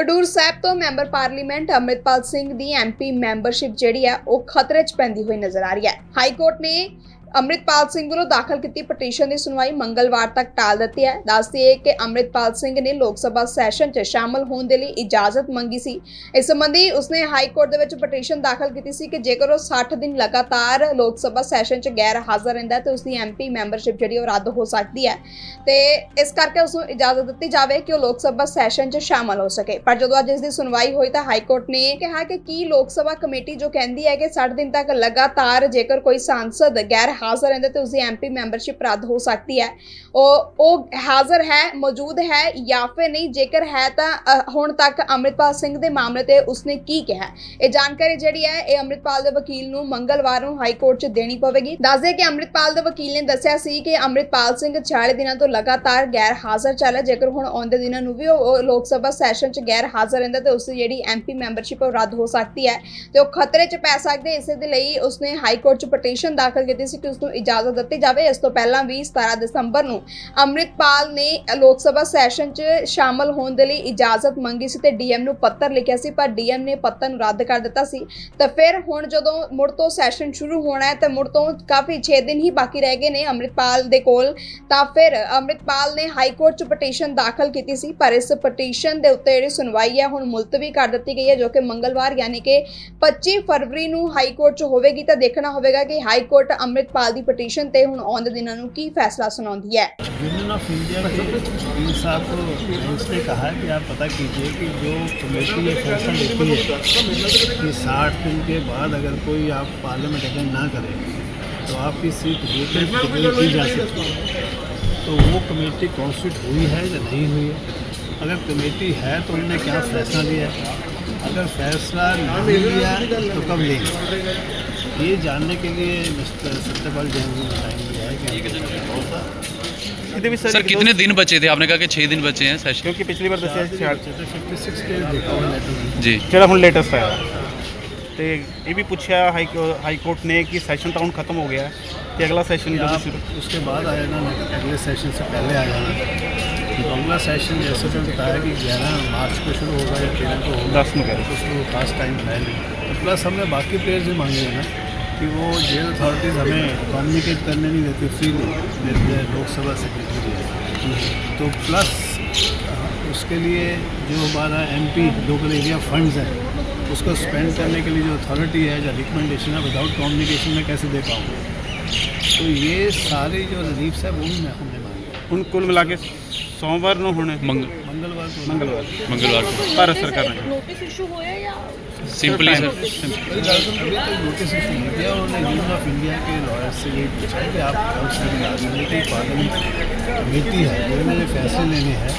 ਖਡੂਰ ਸਾਹਿਬ ਤੋਂ member parliament Amritpal Singh ਦੀ MP membership ਜਿਹੜੀ ਹੈ, ਉਹ ਖਤਰੇ 'ਚ ਪੈਂਦੀ ਹੋਈ ਨਜ਼ਰ ਆ ਰਹੀ ਹੈ। ਹਾਈ ਕੋਰਟ ਨੇ ਅੰਮ੍ਰਿਤਪਾਲ ਸਿੰਘ ਵੱਲੋਂ ਦਾਖਲ ਕੀਤੀ ਪਟੀਸ਼ਨ ਦੀ ਸੁਣਵਾਈ ਮੰਗਲਵਾਰ ਤੱਕ ਟਾਲ ਦਿੱਤੀ ਹੈ। ਦੱਸਦੀ ਹੈ ਕਿ ਅੰਮ੍ਰਿਤਪਾਲ ਸਿੰਘ ਨੇ ਲੋਕ ਸਭਾ ਸੈਸ਼ਨ 'ਚ ਸ਼ਾਮਲ ਹੋਣ ਦੇ ਲਈ ਇਜਾਜ਼ਤ ਮੰਗੀ ਸੀ। ਇਸ ਸੰਬੰਧੀ ਉਸਨੇ ਹਾਈ ਕੋਰਟ ਦੇ ਵਿੱਚ ਪਟੀਸ਼ਨ ਦਾਖਲ ਕੀਤੀ ਸੀ ਕਿ ਜੇਕਰ ਉਹ 60 ਦਿਨ ਲਗਾਤਾਰ ਲੋਕ ਸਭਾ ਸੈਸ਼ਨ 'ਚ ਗੈਰ ਹਾਜ਼ਰ ਰਹਿੰਦਾ ਹੈ, ਤਾਂ ਉਸਦੀ ਐਮਪੀ ਮੈਂਬਰਸ਼ਿਪ ਜਿਹੜੀ ਉਹ ਰੱਦ ਹੋ ਸਕਦੀ ਹੈ। ਤੇ ਇਸ ਕਰਕੇ ਉਸ ਨੂੰ ਇਜਾਜ਼ਤ ਦਿੱਤੀ ਜਾਵੇ ਕਿ ਉਹ ਲੋਕ ਸਭਾ ਸੈਸ਼ਨ 'ਚ ਸ਼ਾਮਲ ਹੋ ਸਕੇ। ਪਰ ਜਦੋਂ ਅੱਜ ਇਸ ਦੀ ਸੁਣਵਾਈ ਹੋਈ ਤਾਂ ਹਾਈ ਕੋਰਟ ਨੇ ਕਿਹਾ ਕਿ ਕੀ ਲੋਕ ਸਭਾ ਕਮੇਟੀ ਜੋ ਕਹਿੰਦੀ ਹੈ ਕਿ 60 ਦਿਨ ਤੱਕ ਲਗਾਤਾਰ ਜੇਕਰ ਕੋਈ ਸਾਂਸਦ ਗੈਰ ਹਾਜ਼ਰ ਰਹਿੰਦਾ ਤੇ ਉਸਦੀ ਐਮਪੀ ਮੈਂਬਰਸ਼ਿਪ ਰੱਦ ਹੋ ਸਕਦੀ ਹੈ। ਉਹ ਉਹ ਹਾਜ਼ਰ ਹੈ, ਮੌਜੂਦ ਹੈ ਜਾਂ ਫਿਰ ਨਹੀਂ, ਜੇਕਰ ਹੈ ਤਾਂ ਹੁਣ ਤੱਕ ਅੰਮ੍ਰਿਤਪਾਲ ਸਿੰਘ ਦੇ ਮਾਮਲੇ ਤੇ ਉਸਨੇ ਕੀ ਕਿਹਾ? ਇਹ ਜਾਣਕਾਰੀ ਜਿਹੜੀ ਹੈ, ਇਹ ਅੰਮ੍ਰਿਤਪਾਲ ਦੇ ਵਕੀਲ ਨੂੰ ਮੰਗਲਵਾਰ ਨੂੰ ਹਾਈ ਕੋਰਟ 'ਚ ਦੇਣੀ ਪਵੇਗੀ। ਦੱਸਦੇ ਕਿ ਅੰਮ੍ਰਿਤਪਾਲ ਦੇ ਵਕੀਲ ਨੇ ਦੱਸਿਆ ਸੀ ਕਿ ਅੰਮ੍ਰਿਤਪਾਲ ਸਿੰਘ 40 ਦਿਨਾਂ ਤੋਂ ਲਗਾਤਾਰ ਗੈਰ ਹਾਜ਼ਰ ਚੱਲ ਰਿਹਾ, ਜੇਕਰ ਹੁਣ ਆਉਂਦੇ ਦਿਨਾਂ ਨੂੰ ਵੀ ਉਹ ਲੋਕ ਸਭਾ ਸੈਸ਼ਨ 'ਚ ਗੈਰ ਹਾਜ਼ਰ ਰਹਿੰਦਾ ਤੇ ਉਸ ਦੀ ਜਿਹੜੀ ਐਮਪੀ ਮੈਂਬਰਸ਼ਿਪ ਉਹ ਰੱਦ ਹੋ ਸਕਦੀ ਹੈ। ਤੇ ਉਹ ਖਤਰੇ 'ਚ ਪੈ ਸਕਦੇ ਇਸੇ ਦੇ ਲਈ ਉਸਨੇ ਹਾਈ ਕੋਰਟ 'ਚ ਪਟੀਸ਼ਨ ਦਾਖਲ ਕੀਤੀ ਸੀ। ਕਿ ਉਸ ਨੂੰ ਇਜਾਜ਼ਤ ਦਿੱਤੀ ਜਾਵੇ। ਇਸ ਤੋਂ ਪਹਿਲਾਂ ਵੀ 17 ਦਸੰਬਰ ਨੂੰ ਅੰਮ੍ਰਿਤਪਾਲ ਨੇ ਲੋਕ ਸਭਾ ਸੈਸ਼ਨ 'ਚ ਸ਼ਾਮਲ ਹੋਣ ਦੇ ਲਈ ਇਜਾਜ਼ਤ ਮੰਗੀ ਸੀ ਤੇ ਡੀਐਮ ਨੂੰ ਪੱਤਰ ਲਿਖਿਆ ਸੀ, ਪਰ ਡੀਐਮ ਨੇ ਪੱਤਰ ਨੂੰ ਰੱਦ ਕਰ ਦਿੱਤਾ ਸੀ। ਤਾਂ ਫਿਰ ਹੁਣ ਜਦੋਂ ਮੁੜ ਤੋਂ ਸੈਸ਼ਨ ਸ਼ੁਰੂ ਹੋਣਾ ਹੈ ਤੇ ਮੁੜ ਤੋਂ ਕਾਫੀ 6 ਦਿਨ ਹੀ ਬਾਕੀ ਰਹਿ ਗਏ ਨੇ ਅੰਮ੍ਰਿਤਪਾਲ ਦੇ ਕੋਲ, ਤਾਂ ਫਿਰ ਅੰਮ੍ਰਿਤਪਾਲ ਨੇ ਹਾਈ ਕੋਰਟ 'ਚ ਪਟੀਸ਼ਨ ਦਾਖਲ ਕੀਤੀ ਸੀ, ਪਰ ਇਸ ਪਟੀਸ਼ਨ ਦੇ ਉੱਤੇ ਜਿਹੜੀ ਸੁਣਵਾਈ ਹੈ ਹੁਣ ਮੁਲਤਵੀ ਕਰ ਦਿੱਤੀ ਗਈ ਹੈ, ਜੋ ਕਿ ਮੰਗਲਵਾਰ, ਯਾਨੀ ਕਿ 25 ਫਰਵਰੀ ਨੂੰ ਹਾਈ ਕੋਰਟ 'ਚ ਹੋਵੇਗੀ, ਤਾਂ ਦੇਖਣਾ ਹੋਵੇਗਾ ਕਿ ਹਾਈ ਕੋਰਟ ਅੰਮ੍ਰਿਤਪਾਲ ਦੀ ਪਟੀਸ਼ਨ ਤੇ ਹੁਣ ਆਉਂਦੇ ਦਿਨਾਂ ਨੂੰ ਕੀ ਫੈਸਲਾ ਸੁਣਾਉਂਦੀ ਹੈ यूनियन ऑफ इंडिया के वकील साहब को इसने कहा है कि आप पता कीजिए कि जो कमेटी ये फैसला लेती है कि साठ दिन के बाद अगर कोई आप पार्लियामेंट अटेंड ना करें तो आपकी सीट वेकेंट डिक्लेयर की जा सकती है तो वो कमेटी कॉन्स्टिट्यूट हुई है या नहीं हुई है अगर कमेटी है तो उन्होंने क्या फैसला लिया है अगर फैसला नहीं लिया तो कब लेंगे ये जानने के लिए मिस्टर सत्यपाल जैन जी बताएँगे सर कितने दिन बचे थे? आपने कहा कि छः दिन बचे हैं सेशन क्योंकि पिछली बार तो दस तो। जी। चलो हम लेटेस्ट आया तो ये भी पूछा हाई कोर्ट ने कि सेशन टाउन तो खत्म हो गया है कि अगला सेशन शुरू? उसके बाद आया ना अगले सेशन से पहले आ जाना तो अगला सेशन जैसे तो बताया कि ग्यारह मार्च को शुरू होगा या तेरह को होगा। दस में कह रहे तो उसको खास टाइम है नहीं। प्लस हमने बाकी प्लेयर्स भी मांगे हैं ना। कि वो जेल अथॉरिटीज़ हमें कम्युनिकेट करने नहीं देती फ्रीली लोकसभा सेक्रेटरी तो प्लस उसके लिए जो हमारा एमपी लोकल एरिया फंड्स है उसको स्पेंड करने के लिए जो अथॉरिटी है या रिकमेंडेशन है विदाउट कम्युनिकेशन में कैसे दे पाऊँगा तो ये सारी जो रिलीफ्स है वो भी मैं हमने मांगी ਹੁਣ ਕੁੱਲ ਮਿਲਾ ਕੇ ਸੋਮਵਾਰ ਨੂੰ ਹੁਣ मंग मंगलवार को ਮੰਗਲਵਾਰ मंगलवार को ਭਾਰਤ ਸਰਕਾਰ ਨੇ ਨੋਟਿਸ ਇਸ਼ੂ ਹੋਇਆ ਜਾਂ सिंपली सर अभी तक नोटिस इशू नहीं किया उन्होंने यूनियन ऑफ इंडिया के लॉयर से ये पूछा है कि आप काउंसिल में आदमी की पार्लियामेंट कमेटी है जिन्होंने ये फैसले लेने हैं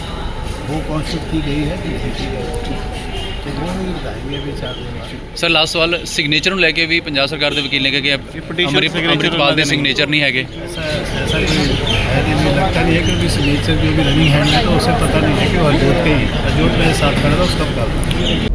वो कॉन्स्टिट्यूट की गई है कि नहीं की गई तो वो मुझे बताएंगे अभी चार दिन बाद ਸਰ ਲਾਸਟ ਸਵਾਲ ਸਿਗਨੇਚਰ ਨੂੰ ਲੈ ਕੇ ਵੀ ਪੰਜਾਬ ਸਰਕਾਰ ਦੇ ਵਕੀਲ ਨੇ ਕਿਹਾ ਕਿ ਇਹ petition ਅੰਮ੍ਰਿਤ signature ਅੰਮ੍ਰਿਤਪਾਲ ਦੇ ਨਹੀਂ। ਸਿਗਨੇਚਰ ਨਹੀਂ ਹੈਗੇ ऐसा ऐसा कोई है नहीं मुझे लगता नहीं है क्योंकि सिग्नेचर जो भी रनिंग हैंड है तो उसे पता नहीं है कि वो अजोत के ही अजोत मेरे साथ खड़ा था उसका बता